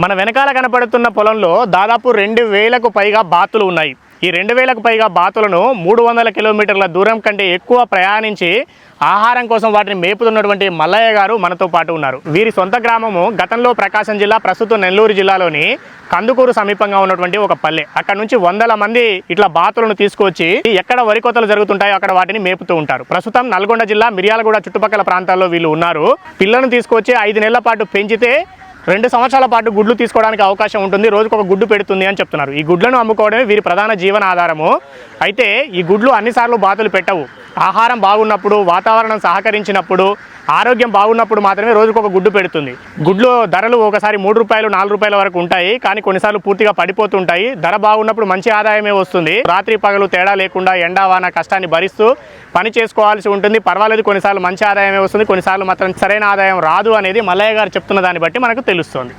మన వెనకాల కనపడుతున్న పొలంలో దాదాపు రెండు వేలకు పైగా బాతులు ఉన్నాయి. ఈ రెండు వేలకు పైగా బాతులను మూడు వందల కిలోమీటర్ల దూరం కంటే ఎక్కువ ప్రయాణించి ఆహారం కోసం వాటిని మేపుతున్నటువంటి మల్లయ్య గారు మనతో పాటు ఉన్నారు. వీరి సొంత గ్రామము గతంలో ప్రకాశం జిల్లా ప్రస్తుతం నెల్లూరు జిల్లాలోని కందుకూరు సమీపంగా ఉన్నటువంటి ఒక పల్లె. అక్కడ నుంచి వందల మంది ఇట్లా బాతులను తీసుకొచ్చి ఎక్కడ వరి కోతలు జరుగుతుంటాయో అక్కడ వాటిని మేపుతూ ఉంటారు. ప్రస్తుతం నల్గొండ జిల్లా మిర్యాలగూడ చుట్టుపక్కల ప్రాంతాల్లో వీళ్ళు ఉన్నారు. పిల్లలను తీసుకొచ్చి ఐదు నెలల పాటు పెంచితే రెండు సంవత్సరాల పాటు గుడ్లు తీసుకోవడానికి అవకాశం ఉంటుంది. రోజుకు ఒక గుడ్డు పెడుతుంది అని చెప్తున్నారు. ఈ గుడ్లను అమ్ముకోవడమే వీరి ప్రధాన జీవన ఆధారము. అయితే ఈ గుడ్లు అన్నిసార్లు బాతులు పెట్టవు. ఆహారం బాగున్నప్పుడు వాతావరణం సహకరించినప్పుడు ఆరోగ్యం బాగున్నప్పుడు మాత్రమే రోజుకు ఒక గుడ్డు పెడుతుంది. గుడ్లు ధరలు ఒకసారి మూడు రూపాయలు నాలుగు రూపాయల వరకు ఉంటాయి. కానీ కొన్నిసార్లు పూర్తిగా పడిపోతుంటాయి. ధర బాగున్నప్పుడు మంచి ఆదాయమే వస్తుంది. రాత్రి పగలు తేడా లేకుండా ఎండా వాన కష్టాన్ని భరిస్తూ పని చేసుకోవాల్సి ఉంటుంది. పర్వాలేదు కొన్నిసార్లు మంచి ఆదాయమే వస్తుంది. కొన్నిసార్లు మాత్రం సరైన ఆదాయం రాదు అనేది మల్లయ్య గారు చెప్తున్న దాన్ని బట్టి మనకు తెలుస్తుంది.